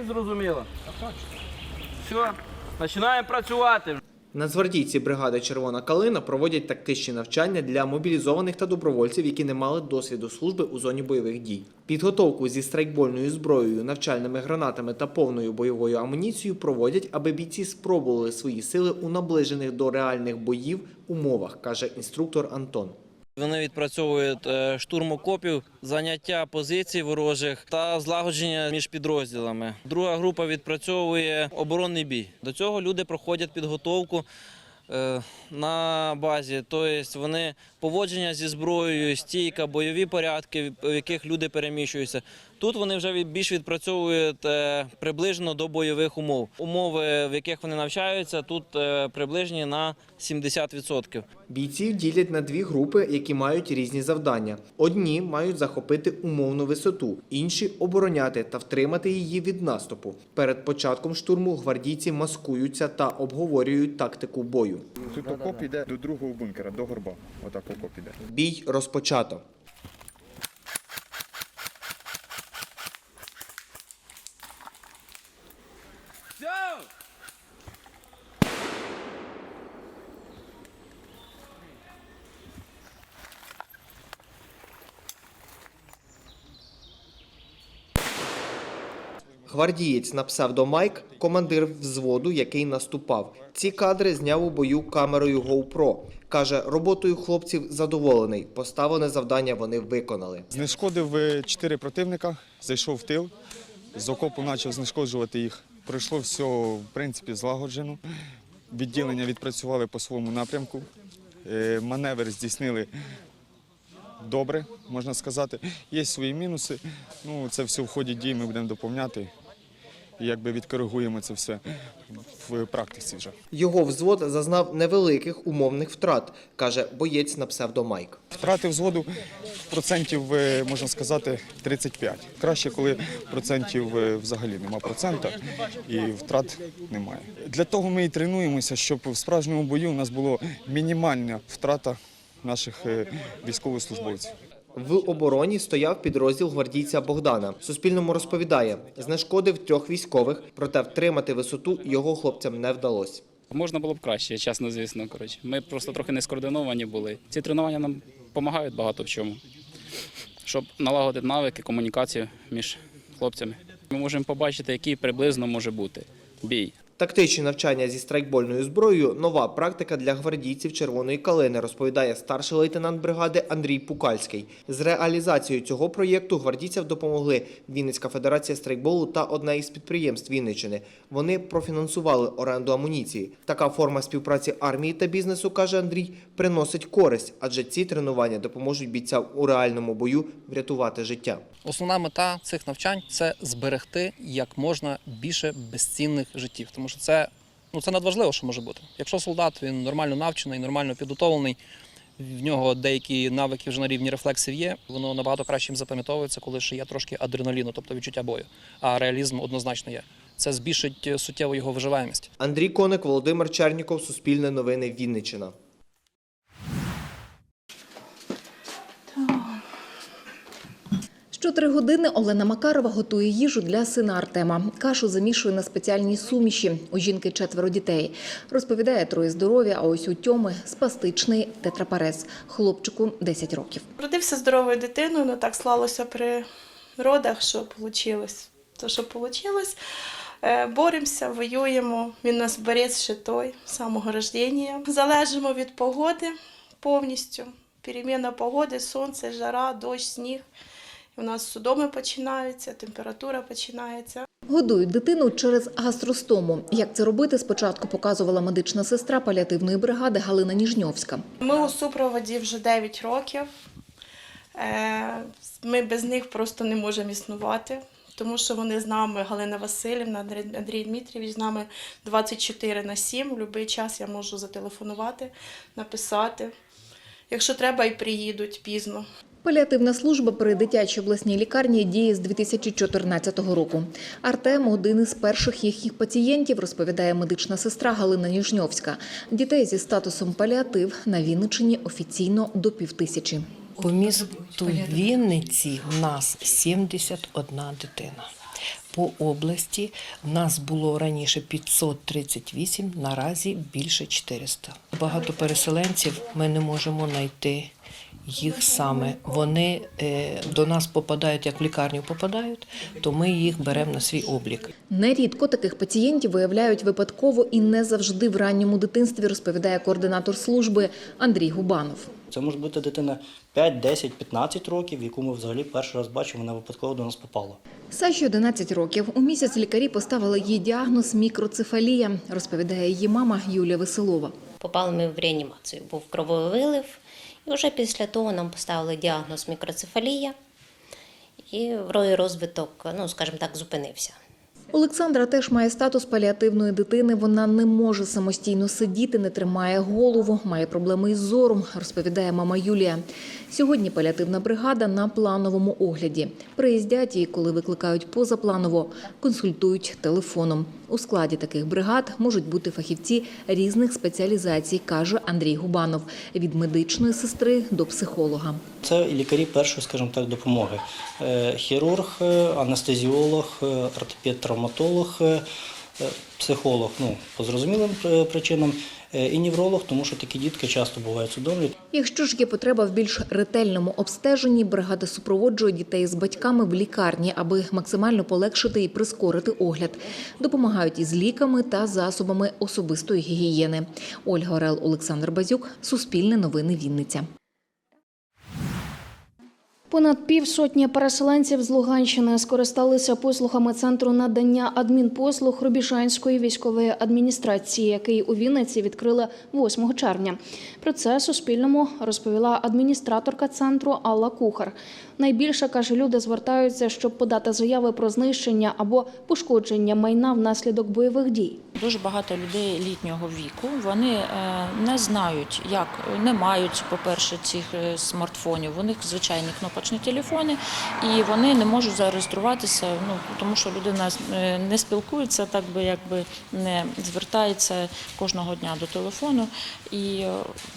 не зрозуміло? Все, починаємо працювати. Нацгвардійці бригади Червона калина проводять тактичні навчання для мобілізованих та добровольців, які не мали досвіду служби у зоні бойових дій. Підготовку зі страйкбольною зброєю, навчальними гранатами та повною бойовою амуніцією проводять, аби бійці спробували свої сили у наближених до реальних боїв умовах, каже інструктор Антон. Вони відпрацьовують е, штурм окопів, заняття позицій ворожих та злагодження між підрозділами. Друга група відпрацьовує оборонний бій. До цього люди проходять підготовку е, на базі, тобто вони поводження зі зброєю, стійка, бойові порядки, в яких люди переміщуються. Тут вони вже більш відпрацьовують е, приближно до бойових умов. Умови, в яких вони навчаються, тут е, приближені на 70%. Бійців ділять на дві групи, які мають різні завдання. Одні мають захопити умовну висоту, інші обороняти та втримати її від наступу. Перед початком штурму гвардійці маскуються та обговорюють тактику бою. Тут окоп іде до другого бункера, до горба. Отак окоп іде. Бій розпочато. Все! Гвардієць на псевдо Майк – командир взводу, який наступав. Ці кадри зняв у бою камерою GoPro. Каже, роботою хлопців задоволений. Поставлене завдання вони виконали. Знешкодив е, чотири противника, зайшов в тил, з окопу почав знешкоджувати їх. Пройшло все, в принципі, злагоджено. Відділення відпрацювали по своєму напрямку. Е, Маневр здійснили добре, можна сказати. Є свої мінуси. Ну, це все в ході дій ми будемо доповняти. І якби відкоригуємо це все в практиці вже. Його взвод зазнав невеликих умовних втрат, каже боєць на псевдо Майк. Втрати взводу процентів, е, можна сказати, 35. Краще, коли процентів е, взагалі нема процента і втрат немає. Для того ми і тренуємося, щоб в справжньому бою у нас була мінімальна втрата наших е, військовослужбовців. В обороні стояв підрозділ гвардійця Богдана. Суспільному розповідає, знешкодив трьох військових, проте втримати висоту його хлопцям не вдалося. Можна було б краще, чесно, звісно. Коротше. Ми просто трохи не скоординовані були. Ці тренування нам допомагають багато в чому, щоб налагодити навики, комунікацію між хлопцями. Ми можемо побачити, який приблизно може бути бій. Тактичні навчання зі страйкбольною зброєю нова практика для гвардійців Червоної калини, розповідає старший лейтенант бригади Андрій Пукальський. З реалізацією цього проєкту гвардійцям допомогли Вінницька федерація страйкболу та одне із підприємств Вінниччини. Вони профінансували оренду амуніції. Така форма співпраці армії та бізнесу, каже Андрій, приносить користь, адже ці тренування допоможуть бійцям у реальному бою врятувати життя. Основна мета цих навчань це зберегти як можна більше безцінних життів, тому що це, ну, це надважливо, що може бути. Якщо солдат він нормально навчений, нормально підготовлений, в нього деякі навики вже на рівні рефлексів є, воно набагато краще запам'ятовується, коли ще є трошки адреналіну, тобто відчуття бою. А реалізм однозначно є. Це збільшить е, суттєво його виживаємість. Андрій Коник, Володимир Черніков, Суспільне новини, Вінниччина. Щотри години Олена Макарова готує їжу для сина Артема. Кашу замішує на спеціальній суміші. У жінки четверо дітей. Розповідає троє здоров'я, а ось у Тьоми спастичний тетрапарез. Хлопчику 10 років. Родився здоровою дитиною, але так склалося при родах, що вийшло. То, що вийшло. Боремося, воюємо. Він нас борець ще той самого рождення. Залежимо від погоди повністю. Переміна погоди, сонце, жара, дощ, сніг. У нас судоми починаються, температура починається. Годують дитину через гастростому. Як це робити, спочатку показувала медична сестра паліативної бригади Галина Ніжньовська. Ми у супроводі вже 9 років. Е, Ми без них просто не можемо існувати, тому що вони з нами, Галина Васильівна, Андрій- Андрій Дмитрійович, з нами 24 на 7. В будь-який час я можу зателефонувати, написати. Якщо треба, і приїдуть пізно. Паліативна служба при дитячій обласній лікарні діє з 2014 року. Артем один із перших їхніх пацієнтів, розповідає медична сестра Галина Ніжньовська. Дітей зі статусом паліатив на Вінниччині офіційно до півтисячі. У місту Вінниці в нас 71 дитина. По області в нас було раніше 538, наразі більше 400. Багато переселенців ми не можемо знайти їх саме. Вони е, до нас попадають, як в лікарню попадають, то ми їх беремо на свій облік. Нерідко таких пацієнтів виявляють випадково і не завжди в ранньому дитинстві, розповідає координатор служби Андрій Губанов. Це може бути дитина 5, 10, 15 років, яку ми взагалі перший раз бачимо, вона випадково до нас попала. Саші 11 років. У місяць лікарі поставили їй діагноз мікроцефалія, розповідає її мама Юлія Веселова. Попали ми в реанімацію, був крововий вилив, і вже після того нам поставили діагноз мікроцефалія, і розвиток, ну скажімо так, зупинився. Олександра теж має статус паліативної дитини. Вона не може самостійно сидіти, не тримає голову, має проблеми із зором, розповідає мама Юлія. Сьогодні паліативна бригада на плановому огляді. Приїздять і, коли викликають позапланово, консультують телефоном. У складі таких бригад можуть бути фахівці різних спеціалізацій, каже Андрій Губанов, від медичної сестри до психолога. Це лікарі першої, скажімо так, допомоги. Е, Хірург, е, анестезіолог, е, ортопед-травматолог, е, е, психолог, ну, по зрозумілим е, причинам, і невролог, тому що такі дітки часто бувають судомлі. Якщо ж є потреба в більш ретельному обстеженні, бригада супроводжує дітей з батьками в лікарні, аби максимально полегшити і прискорити огляд. Допомагають із ліками та засобами особистої гігієни. Ольга Орел, Олександр Базюк, Суспільне новини Вінниця. Понад півсотні переселенців з Луганщини скористалися послугами центру надання адмінпослуг Рубіжанської військової адміністрації, який у Вінниці відкрили 8 червня. Про це Суспільному розповіла адміністраторка центру Алла Кухар. Найбільше каже, люди звертаються, щоб подати заяви про знищення або пошкодження майна внаслідок бойових дій. Дуже багато людей літнього віку. Вони е, не знають, як не мають, по-перше, цих е, смартфонів. У них звичайні кнопочні телефони, і вони не можуть зареєструватися. Ну тому що людина е, не спілкується, так би якби не звертається кожного дня до телефону, і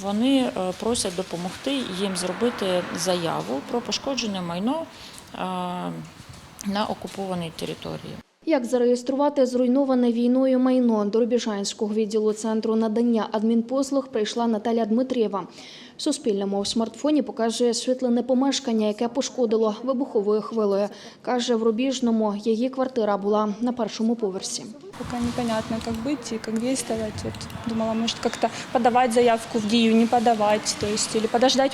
вони просять допомогти їм зробити заяву про пошкоджене майно е, на окупованій території. Як зареєструвати зруйноване війною майно до Рубіжанського відділу центру надання адмінпослуг прийшла Наталя Дмитрієва. Суспільному у смартфоні показує світлене помешкання, яке пошкодило вибуховою хвилею. Каже, в Рубіжному її квартира була на першому поверсі. Пока непонятно, как быть и как действовать. Вот думала, может, как-то подавать заявку в ДИЮ, не подавать, то есть, или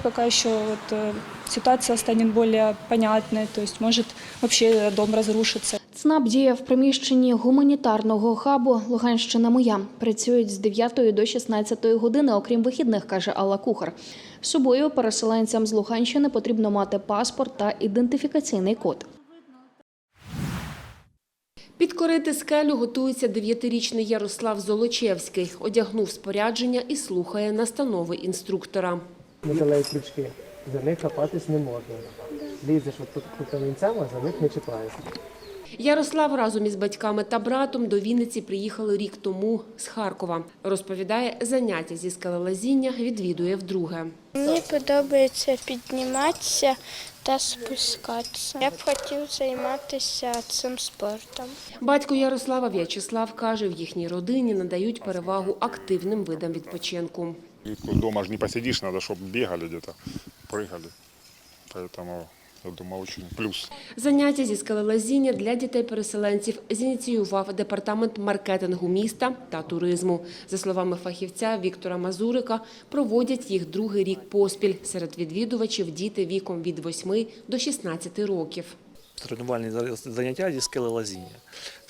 пока еще вот, э, ситуация станет более понятной, то есть, может, вообще дом разрушится. ЦНАП діє в приміщенні гуманітарного хабу Луганщина моя. Працюють з 9 до 16 години, окрім вихідних, каже Алла Кухар. З собою переселенцям з Луганщини потрібно мати паспорт та ідентифікаційний код. Підкорити скелю готується дев'ятирічний Ярослав Золочевський. Одягнув спорядження і слухає настанови інструктора. металеві крючки. За них хапатись не можна. Лізеш от тут камінцями, а за них не чіпаєшся. Ярослав разом із батьками та братом до Вінниці приїхали рік тому з Харкова. Розповідає, заняття зі скелелазіння відвідує вдруге. Мені подобається підніматися та спускатися. Я б хотів займатися цим спортом. Батько Ярослава В'ячеслав каже, в їхній родині надають перевагу активним видам відпочинку. Дома же не посидишь, надо, чтобы бегали где-то, прыгали. Поэтому, я думаю, очень плюс. Заняття зі скелелазіння для дітей-переселенців зініціював департамент маркетингу міста та туризму. За словами фахівця Віктора Мазурика, проводять їх другий рік поспіль. Серед відвідувачів діти віком від 8 до 16 років. тренувальні заняття зі скелелазіння.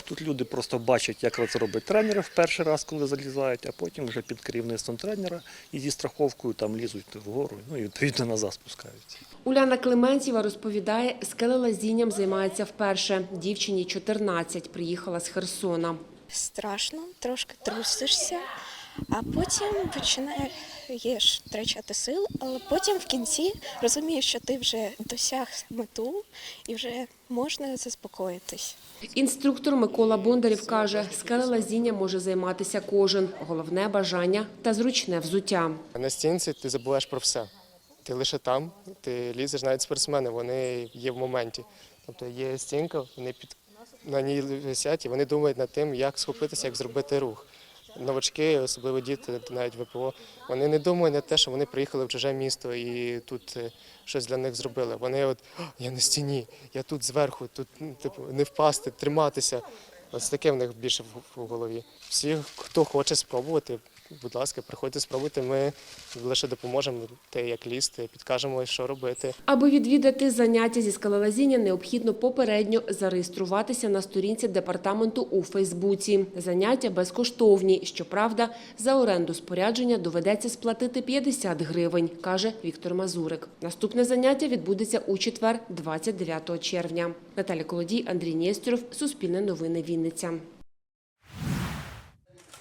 Тут люди просто бачать, як це робить тренери в перший раз, коли залізають, а потім вже під керівництвом тренера і зі страховкою там лізуть вгору, ну і відповідно назад спускаються. Уляна Клементьєва розповідає, скелелазінням займається вперше. Дівчині 14, приїхала з Херсона. Страшно, трошки трусишся, а потім починаєш втрачати сил, але потім в кінці розумієш, що ти вже досяг мету і вже можна заспокоїтись. Інструктор Микола Бондарів каже, скелелазіння може займатися кожен. Головне бажання та зручне взуття. На стінці ти забуваєш про все. Ти лише там, ти лізеш навіть спортсмени, вони є в моменті. Тобто є стінка, вони під, на ній висять, і вони думають над тим, як схопитися, як зробити рух. Новачки, особливо діти, навіть ВПО, вони не думають на те, що вони приїхали в чуже місто і тут е, щось для них зробили. Вони от я на стіні, я тут зверху, тут ну, типу не впасти, триматися. Ось таке в них більше в- в голові. Всі, хто хоче спробувати, будь ласка, приходьте спробуйте. Ми лише допоможемо те, як лізти, підкажемо, що робити. Аби відвідати заняття зі скалолазіння, необхідно попередньо зареєструватися на сторінці департаменту у Фейсбуці. Заняття безкоштовні. Щоправда, за оренду спорядження доведеться сплатити 50 гривень, каже Віктор Мазурик. Наступне заняття відбудеться у четвер, 29 червня. Наталя Колодій, Андрій Нєстєров, Суспільне новини Вінниця.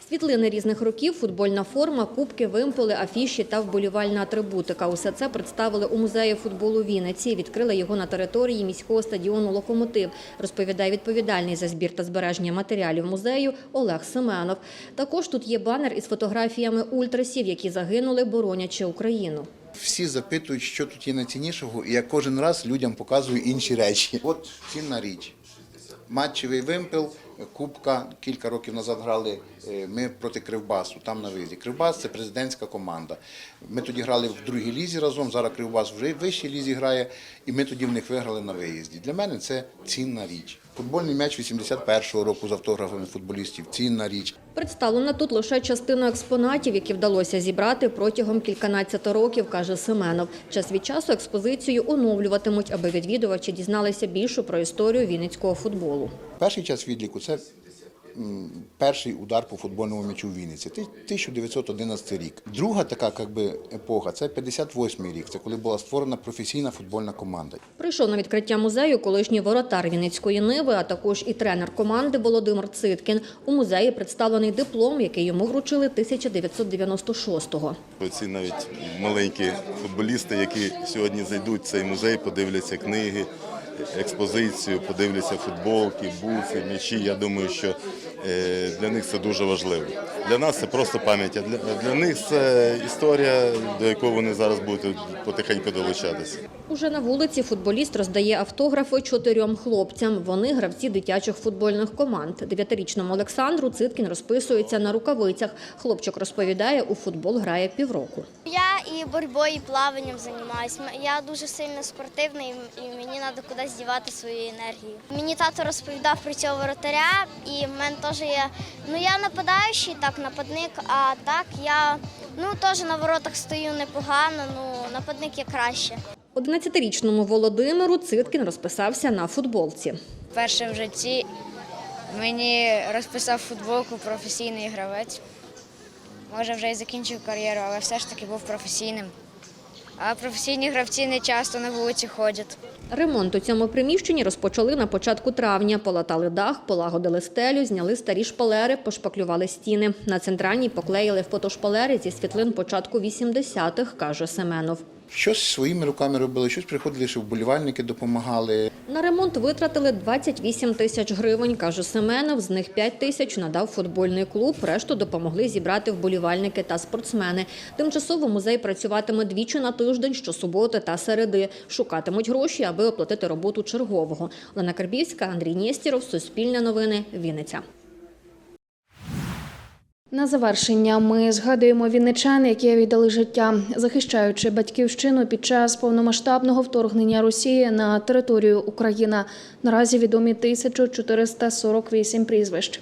Світлини різних років, футбольна форма, кубки, вимпели, афіші та вболівальна атрибутика. Усе це представили у музеї футболу Вінниці. Відкрили його на території міського стадіону «Локомотив», розповідає відповідальний за збір та збереження матеріалів музею Олег Семенов. Також тут є банер із фотографіями ультрасів, які загинули, боронячи Україну. Всі запитують, що тут є найціннішого, і я кожен раз людям показую інші речі. От цінна річ. Матчевий вимпел, Кубка. Кілька років назад грали е, ми проти Кривбасу, там на виїзді. Кривбас це президентська команда. Ми тоді грали в другій лізі разом, зараз Кривбас вже в вищій лізі грає, і ми тоді в них виграли на виїзді. Для мене це цінна річ. Футбольний м'яч 81-го року з автографами футболістів цінна річ. Представлена тут лише частина експонатів, які вдалося зібрати протягом кільканадцяти років, каже Семенов. Час від часу експозицію оновлюватимуть, аби відвідувачі дізналися більше про історію вінницького футболу. Перший час відліку це перший удар по футбольному м'ячу в Вінниці. Ти- 1911 рік. Друга така как би, епоха це 58 рік. Це коли була створена професійна футбольна команда. Прийшов на відкриття музею колишній воротар Вінницької Ниви, а також і тренер команди Володимир Циткін. У музеї представлений диплом, який йому вручили 1996-го. Ці навіть маленькі футболісти, які сьогодні зайдуть в цей музей, подивляться книги, експозицію, подивляться футболки, буфи, м'ячі. Я думаю, що для них це дуже важливо. Для нас це просто пам'ять, а для, для них це історія, до якої вони зараз будуть потихеньку долучатися. Уже на вулиці футболіст роздає автографи чотирьом хлопцям. Вони гравці дитячих футбольних команд. Дев'ятирічному Олександру Циткін розписується на рукавицях. Хлопчик розповідає, у футбол грає півроку. Я і боротьбою, і плаванням займаюся. Я дуже сильно спортивний і мені треба кудись дівати свою енергію. Мені тато розповідав про цього воротаря, і в мене теж є. Ну я нападаючий, так, нападник, а так я ну теж на воротах стою непогано, ну нападник є краще. 11-річному Володимиру Циткін розписався на футболці. Перше в житті мені розписав футболку професійний гравець. Може, вже і закінчив кар'єру, але все ж таки був професійним. А професійні гравці не часто на вулиці ходять. Ремонт у цьому приміщенні розпочали на початку травня. Полатали дах, полагодили стелю, зняли старі шпалери, пошпаклювали стіни. На центральній поклеїли фотошпалери зі світлин початку 80-х, каже Семенов. Щось своїми руками робили, щось приходили, що вболівальники допомагали. На ремонт витратили 28 тисяч гривень, каже Семенов. З них 5 тисяч надав футбольний клуб, решту допомогли зібрати вболівальники та спортсмени. Тимчасово музей працюватиме двічі на тиждень, щосуботи та середи. Шукатимуть гроші, аби оплатити роботу чергового. Олена Карбівська, Андрій Нєстіров, Суспільне новини, Вінниця. На завершення ми згадуємо вінничан, які віддали життя, захищаючи батьківщину під час повномасштабного вторгнення Росії на територію України. Наразі відомі 1448 прізвищ.